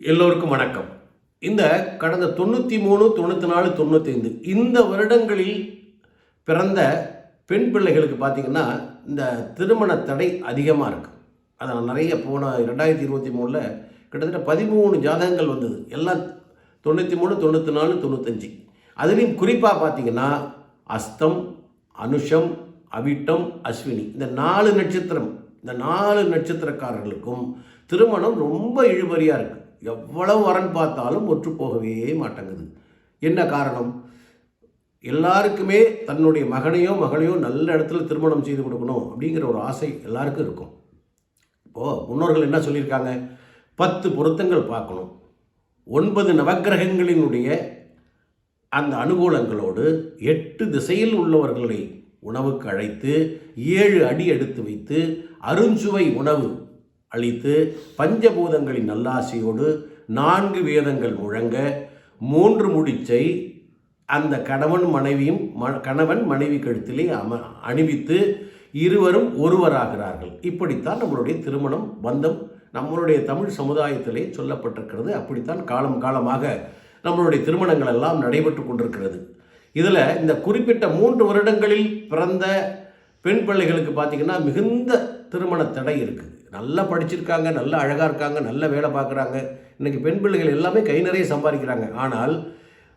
எல்லோருக்கும் வணக்கம். இந்த கடந்த தொண்ணூற்றி மூணு தொண்ணூற்றி நாலு தொண்ணூத்தைந்து இந்த வருடங்களில் பிறந்த பெண் பிள்ளைகளுக்கு பார்த்திங்கன்னா இந்த திருமண தடை அதிகமாக இருக்குது அதை நிறைய போன ரெண்டாயிரத்தி இருபத்தி மூணில் கிட்டத்தட்ட பதிமூணு ஜாதகங்கள் வந்தது. எல்லாம் தொண்ணூற்றி மூணு தொண்ணூற்றி நாலு தொண்ணூத்தஞ்சு. அதுலேயும் குறிப்பாக பார்த்தீங்கன்னா அஸ்தம் அனுஷம் அவிட்டம் அஸ்வினி. இந்த நாலு நட்சத்திரம் இந்த நாலு நட்சத்திரக்காரர்களுக்கும் திருமணம் ரொம்ப இழுபறியாக இருக்குது எவ்வளவு வரன் பார்த்தாலும் ஒற்று போகவே மாட்டேங்குது. என்ன காரணம்? எல்லாருக்குமே தன்னுடைய மகனையோ மகளையோ நல்ல இடத்துல திருமணம் செய்து கொடுக்கணும் அப்படிங்கிற ஒரு ஆசை எல்லாருக்கும் இருக்கும். இப்போது முன்னோர்கள் என்ன சொல்லியிருக்காங்க? பத்து பொருத்தங்கள் பார்க்கணும். ஒன்பது நவக்கிரகங்களினுடைய அந்த அனுகூலங்களோடு எட்டு திசையில் உள்ளவர்களை உணவுக்கு அழைத்து ஏழு அடி எடுத்து வைத்து அருஞ்சுவை உணவு அளித்து பஞ்சபூதங்களின் நல்லாசியோடு நான்கு வேதங்கள் முழங்க மூன்று முடிச்சை அந்த கணவன் மனைவியும் ம கணவன் மனைவி கழுத்திலே அம அணிவித்து இருவரும் ஒருவராகிறார்கள். இப்படித்தான் நம்மளுடைய திருமணம் பந்தம் நம்மளுடைய தமிழ் சமுதாயத்திலே சொல்லப்பட்டிருக்கிறது. அப்படித்தான் காலம் காலமாக நம்மளுடைய திருமணங்கள் எல்லாம் நடைபெற்று கொண்டிருக்கிறது. இதில் இந்த குறிப்பிட்ட மூன்று வருடங்களில் பிறந்த பெண் பிள்ளைகளுக்கு பார்த்திங்கன்னா மிகுந்த திருமண தடை இருக்குது. நல்லா படிச்சிருக்காங்க நல்லா அழகாக இருக்காங்க நல்ல வேலை பார்க்குறாங்க இன்றைக்கி பெண் பிள்ளைகள் எல்லாமே கை நிறைய சம்பாதிக்கிறாங்க. ஆனால்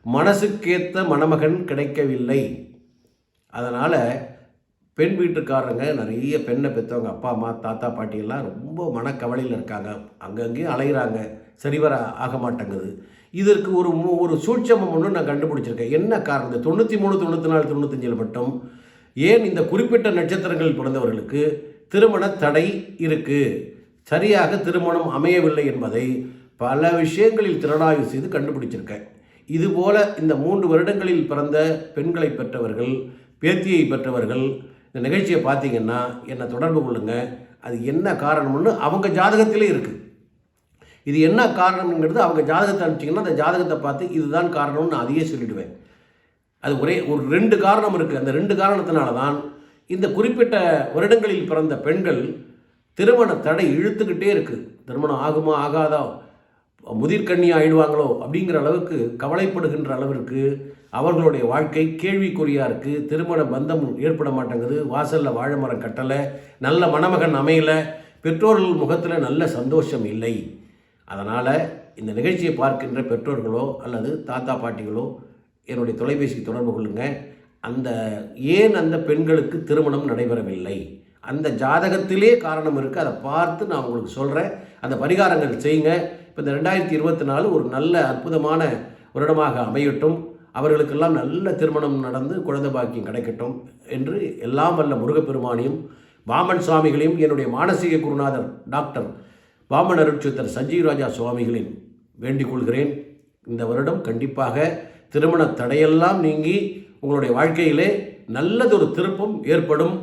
மனசுக்கேற்ற மணமகன் கிடைக்கவில்லை. அதனால் பெண் வீட்டுக்காரங்க நிறைய பெண்ணை பெற்றவங்க அப்பா அம்மா தாத்தா பாட்டியெல்லாம் ரொம்ப மனக்கவலையில் இருக்காங்க. அங்கங்கேயும் அலைகிறாங்க சரிவர ஆக மாட்டேங்குது. இதற்கு ஒரு ஒரு சூட்சமம் ஒன்று நான் கண்டுபிடிச்சிருக்கேன். என்ன காரணம்? தொண்ணூற்றி மூணு தொண்ணூற்றி நாலு தொண்ணூத்தஞ்சில் மட்டும் ஏன் இந்த குறிப்பிட்ட நட்சத்திரங்களில் பிறந்தவர்களுக்கு திருமண தடை இருக்குது சரியாக திருமணம் அமையவில்லை என்பதை பல விஷயங்களில் திறனாய்வு செய்து கண்டுபிடிச்சிருக்கேன். இதுபோல இந்த மூன்று வருடங்களில் பிறந்த பெண்களை பெற்றவர்கள் பேத்தியை பெற்றவர்கள் இந்த நிகழ்ச்சியை பார்த்தீங்கன்னா என்னை தொடர்பு கொள்ளுங்க? அது என்ன காரணம்னு அவங்க ஜாதகத்திலே இருக்குது இது என்ன காரணம்ங்கிறது அவங்க ஜாதகத்தை அனுப்பிச்சிங்கன்னா அந்த ஜாதகத்தை பார்த்து இதுதான் காரணம்னு நான் அதையே சொல்லிவிடுவேன் அது ஒரே ஒரு ரெண்டு காரணம் இருக்குது அந்த ரெண்டு காரணத்தினால தான் இந்த குறிப்பிட்ட வருடங்களில் பிறந்த பெண்கள் திருமண தடை இழுத்துக்கிட்டே இருக்குது திருமணம் ஆகுமா ஆகாதா முதிர்கண்ணி ஆயிடுவாங்களோ அப்படிங்கிற அளவுக்கு கவலைப்படுகின்ற அளவிற்கு அவர்களுடைய வாழ்க்கை கேள்விக்குறியாக இருக்குது திருமண பந்தம் ஏற்பட மாட்டேங்குது. வாசலில் வாழை மரம் கட்டலை. நல்ல மணமகன் அமையலை. பெற்றோர்கள் முகத்தில் நல்ல சந்தோஷம் இல்லை. அதனால் இந்த நிகழ்ச்சியை பார்க்கின்ற பெற்றோர்களோ அல்லது தாத்தா பாட்டிகளோ என்னுடைய தொலைபேசிக்கு தொடர்பு கொள்ளுங்க. அந்த ஏன் அந்த பெண்களுக்கு திருமணம் நடைபெறவில்லை? அந்த ஜாதகத்திலே காரணம் இருக்குது அதை பார்த்து நான் உங்களுக்கு சொல்கிறேன் அந்த பரிகாரங்கள் செய்யுங்க. இப்போ இந்த ரெண்டாயிரத்தி இருபத்தி நாலு ஒரு நல்ல அற்புதமான வருடமாக அமையட்டும். அவர்களுக்கெல்லாம் நல்ல திருமணம் நடந்து குழந்தை பாக்கியம் கிடைக்கட்டும் என்று எல்லாம் வல்ல முருகப்பெருமானையும் பாமன் சுவாமிகளையும் என்னுடைய மானசீக குருநாதர் டாக்டர் பாமன் அருட்சித்தர் சஞ்சீவ் ராஜா சுவாமிகளின் வேண்டிக் கொள்கிறேன். இந்த வருடம் கண்டிப்பாக திருமண தடையெல்லாம் நீங்கி உங்களுடைய வாழ்க்கையிலே நல்லதொரு திருப்பம் ஏற்படும்.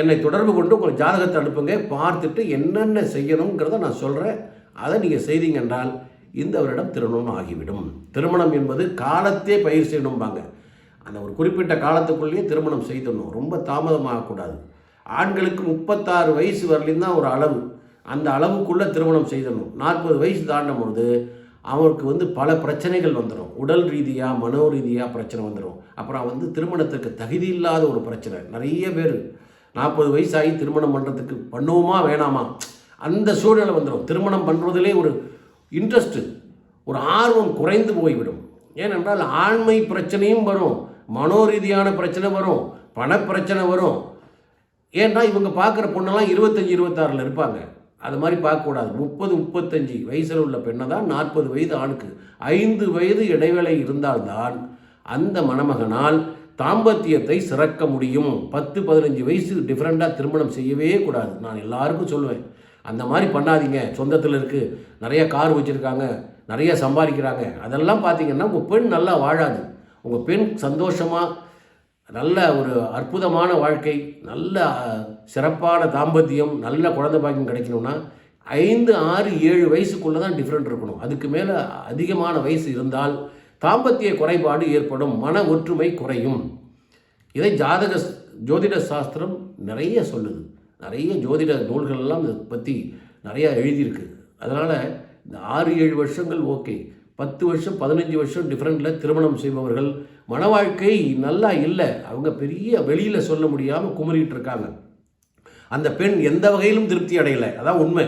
என்னை தொடர்பு கொண்டு உங்கள் ஜாதகத்தை அனுப்புங்க. பார்த்துட்டு என்னென்ன செய்யணுங்கிறத நான் சொல்கிறேன் அதை நீங்கள் செய்தீங்க என்றால் இந்த வருடம் திருமணம் ஆகிவிடும். திருமணம் என்பது காலத்தே பயிர் செய்யணும்பாங்க. அந்த ஒரு குறிப்பிட்ட காலத்துக்குள்ளேயே திருமணம் செய்திடணும். ரொம்ப தாமதமாகக்கூடாது ஆண்களுக்கு முப்பத்தாறு வயசு வரலையும் தான் ஒரு அளவு. அந்த அளவுக்குள்ளே திருமணம் செய்திடணும். நாற்பது வயசு தாண்டும் பொழுது அவருக்கு வந்து பல பிரச்சனைகள் வந்துடும் உடல் ரீதியாக மனோ ரீதியாக பிரச்சனை வந்துடும் அப்புறம் வந்து திருமணத்துக்கு தகுதி இல்லாத ஒரு பிரச்சனை. நிறைய பேர் நாற்பது வயசாகி திருமணம் பண்ணுறதுக்கு பண்ணுவோமா வேணாமா? அந்த சூழ்நிலை வந்துடும் திருமணம் பண்ணுறதுலே ஒரு இன்ட்ரெஸ்ட்டு ஒரு ஆர்வம் குறைந்து போய்விடும். ஏனென்றால் ஆண்மை பிரச்சனையும் வரும். மனோ ரீதியான பிரச்சனை வரும். பணப்பிரச்சனை வரும். ஏன்னா இவங்க பார்க்குற பொண்ணெல்லாம் இருபத்தஞ்சி இருபத்தாறில் இருப்பாங்க. அது மாதிரி பார்க்கக்கூடாது. முப்பது முப்பத்தஞ்சு வயசில் உள்ள பெண்ணை தான் நாற்பது வயது ஆணுக்கு. ஐந்து வயது இடைவேளை இருந்தால்தான் அந்த மணமகனால் தாம்பத்தியத்தை சிறக்க முடியும். பத்து பதினஞ்சு வயசு டிஃப்ரெண்ட்டாக திருமணம் செய்யவே கூடாது. நான் எல்லாருக்கும் சொல்லுவேன். அந்த மாதிரி பண்ணாதீங்க. சொந்தத்தில் இருக்குது நிறைய கார் வச்சுருக்காங்க. நிறைய சம்பாதிக்கிறாங்க. அதெல்லாம் பார்த்தீங்கன்னா உங்கள் பெண் நல்லா வாழாது. உங்கள் பெண் சந்தோஷமாக நல்ல ஒரு அற்புதமான வாழ்க்கை நல்ல சிறப்பான தாம்பத்தியம் நல்ல குழந்தை பாக்கியம் கிடைக்கணும்னா ஐந்து ஆறு ஏழு வயசுக்குள்ளே தான் டிஃப்ரெண்ட் இருக்கணும். அதுக்கு மேலே அதிகமான வயசு இருந்தால் தாம்பத்திய குறைபாடு ஏற்படும் மன ஒற்றுமை குறையும். இதை ஜாதக ஜோதிட சாஸ்திரம் நிறைய சொல்லுது. நிறைய ஜோதிட நூல்கள் எல்லாம் இதை பற்றி நிறையா எழுதியிருக்கு. அதனால் இந்த ஆறு ஏழு வருஷங்கள் ஓகே. பத்து வருஷம் பதினஞ்சு வருஷம் டிஃப்ரெண்டில் திருமணம் செய்பவர்கள். மன வாழ்க்கை நல்லா இல்லை. அவங்க பெரிய வெளியில் சொல்ல முடியாமல் குமரிட்டு இருக்காங்க. அந்த பெண் எந்த வகையிலும் திருப்தி அடையலை. அதான் உண்மை.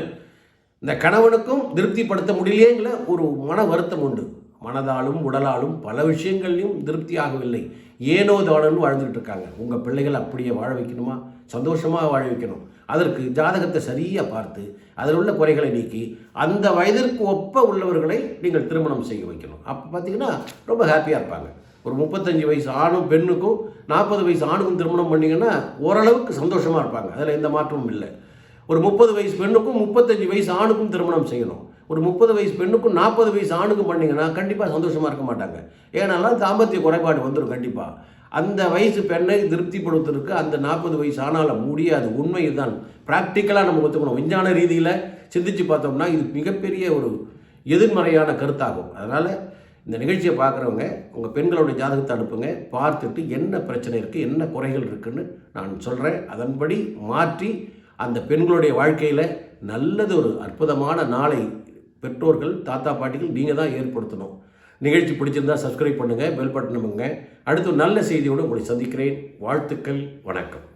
இந்த கணவனுக்கும் திருப்திப்படுத்த முடியலையேங்கிற ஒரு மன வருத்தம் உண்டு. மனதாலும் உடலாலும் பல விஷயங்கள்லையும் திருப்தி ஆகவில்லை. ஏனோ தானோன்னு வாழ்ந்துட்டு இருக்காங்க. உங்கள் பிள்ளைகள் அப்படியே வாழ வைக்கணுமா? சந்தோஷமாக வாழ வைக்கணும். அதற்கு ஜாதகத்தை சரியாக பார்த்து அதில் உள்ள குறைகளை நீக்கி அந்த வயதிற்கு ஒப்ப உள்ளவர்களை நீங்கள் திருமணம் செய்ய வைக்கணும். அப்போ பார்த்தீங்கன்னா ரொம்ப ஹாப்பியாக இருப்பாங்க. ஒரு முப்பத்தஞ்சு வயசு ஆணும் பெண்ணுக்கும் நாற்பது வயசு ஆணுக்கும் திருமணம் பண்ணிங்கன்னா ஓரளவுக்கு சந்தோஷமாக இருப்பாங்க. அதில் எந்த மாற்றமும் இல்லை. ஒரு முப்பது வயசு பெண்ணுக்கும் முப்பத்தஞ்சு வயசு ஆணுக்கும் திருமணம் செய்யணும். ஒரு முப்பது வயசு பெண்ணுக்கும் நாற்பது வயசு ஆணுக்கும் பண்ணிங்கன்னா கண்டிப்பாக சந்தோஷமாக இருக்க மாட்டாங்க. ஏன்னாலும் தாம்பத்திய குறைபாடு வந்துடும் கண்டிப்பாக அந்த வயசு பெண்ணை திருப்திப்படுத்துறதுக்கு அந்த நாற்பது வயசு ஆனால முடியாது. உண்மை இதுதான் ப்ராக்டிக்கலாக நம்ம ஒத்துக்கணும். விஞ்ஞான ரீதியில் சிந்திச்சு பார்த்தோம்னா இது மிகப்பெரிய ஒரு எதிர்மறையான கருத்தாகும். அதனால் இந்த நிகழ்ச்சியை பார்க்குறவங்க உங்கள் பெண்களுடைய ஜாதகத்தை அனுப்புங்க. பார்த்துட்டு என்ன பிரச்சனை இருக்குது என்ன குறைகள் இருக்குதுன்னு நான் சொல்கிறேன் அதன்படி மாற்றி அந்த பெண்களுடைய வாழ்க்கையில் நல்லது ஒரு அற்புதமான நாளை பெற்றோர்கள் தாத்தா பாட்டிகள் நீங்கள் தான் ஏற்படுத்தணும். நிகழ்ச்சி பிடிச்சிருந்தா சப்ஸ்கிரைப் பண்ணுங்கள் பெல் பட்டன் பண்ணுங்க அடுத்து நல்ல செய்தியோடு உங்களை சந்திக்கிறேன். வாழ்த்துக்கள் வணக்கம்.